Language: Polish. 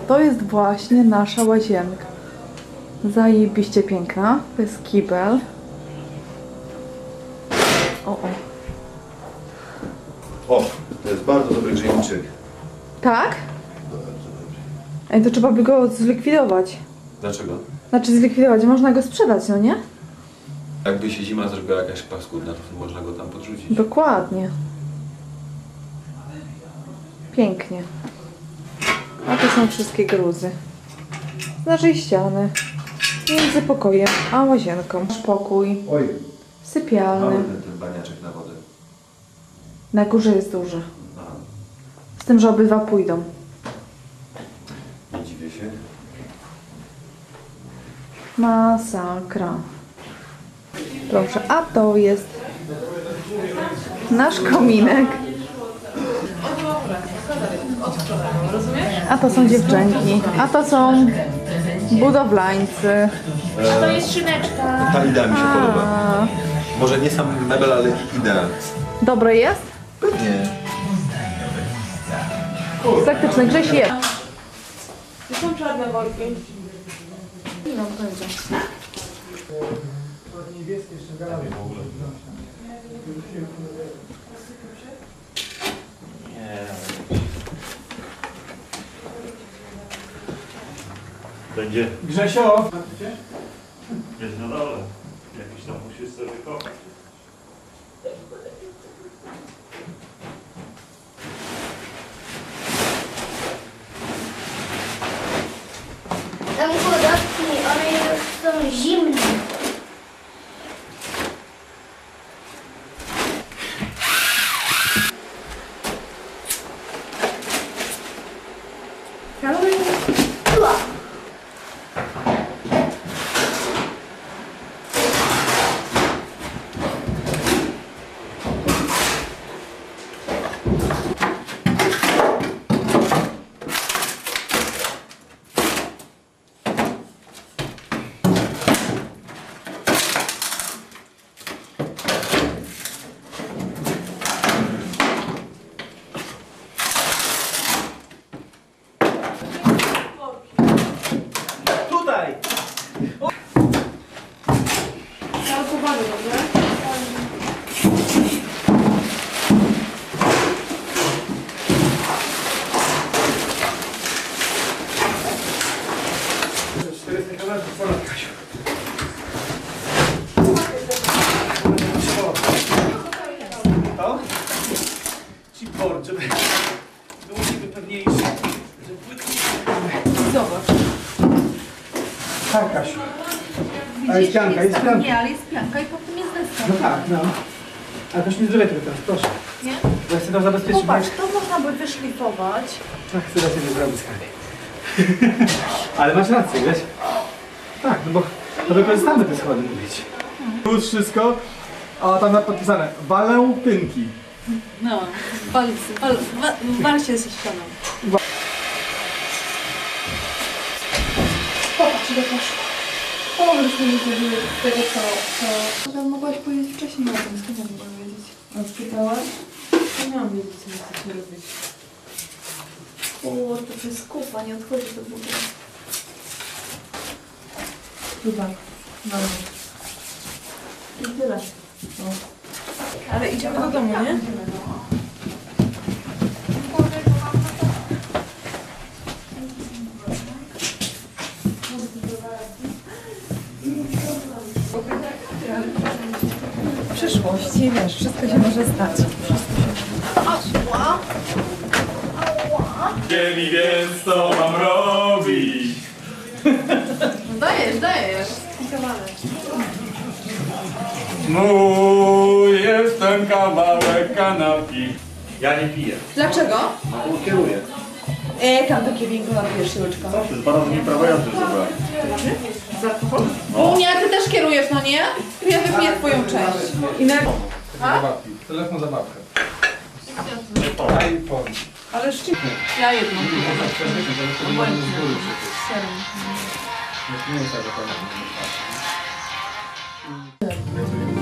To jest właśnie nasza łazienka. Zajebiście piękna. To jest kibel. O, o. O, to jest bardzo dobry grzejniczek. Tak? Bardzo dobry. Ej, to trzeba by go zlikwidować. Dlaczego? Znaczy zlikwidować, można go sprzedać, no nie? Jakby się zima zrobiła jakaś paskudna, to można go tam podrzucić. Dokładnie. Pięknie. To są wszystkie gruzy. Z naszej ściany. Między pokojem a łazienką. Nasz pokój. Oj, Sypialny. mały ten, ten baniaczek na wodę. Na górze jest duży. A, Z tym, że obydwa pójdą. nie dziwię się. Masakra. Proszę, a to jest nasz kominek. A to są dziewczynki, a to są budowlańcy. To jest szyneczka. Ta idea mi się podoba. A, Może nie sam mebel, ale idea. dobre jest? Pewnie. Praktyczny Grześ jest. To są czarne worki. No, będzie. Będzie Grzesio! jest na dole. Jakiś tam musisz sobie kopać. Tam dodatki, one już są zimne. Kalkowany, dobrze? Port, żeby było niby pewniejsze. Że płytki... Zobacz. Tak, Kasiu. A jest pianka, jest pianka. Nie, ale jest pianka i potem jest deska. No tak, no. Ale proszę mi zrobić tego teraz, proszę. Nie? Bo ja chcę to zabezpieczyć, Popatrz, to można by wyszlifować. ja chcę dla Ciebie zrobić skarbie. Ale masz rację, wiesz? Tak, no bo to wykorzystamy te schody, mówić. Tu jest wszystko, a tam podpisane walentynki. No, wal, wal, wal, wal się ze ścianą. Popatrz, ile poszło. Połowę byśmy nie zrobiły tego, co... co... To mogłaś powiedzieć wcześniej o tym, skąd ja mogłam wiedzieć? A spytałaś? Nie miałam wiedzieć, co chcecie robić. O, to przez kupa, nie odchodzi do góry. Chyba. No. I tyle. No. Ale idziemy do domu, nie? W przyszłości, wiesz, wszystko się może stać. Wieli więc co mam robić? Dajesz, dajesz. Mój jest ten kawałek kanapki. Ja nie piję. Dlaczego? No, kieruję. E, tam takie winko napijesz, Juleczka. Co ty? Dwa razy mi prawo jazdy. No nie? Ja wypiję twoją część. I na... Zabawki. Telefon zabawka. iPhone. Ale szczyt. Ja jedną. Nie jest tak, że to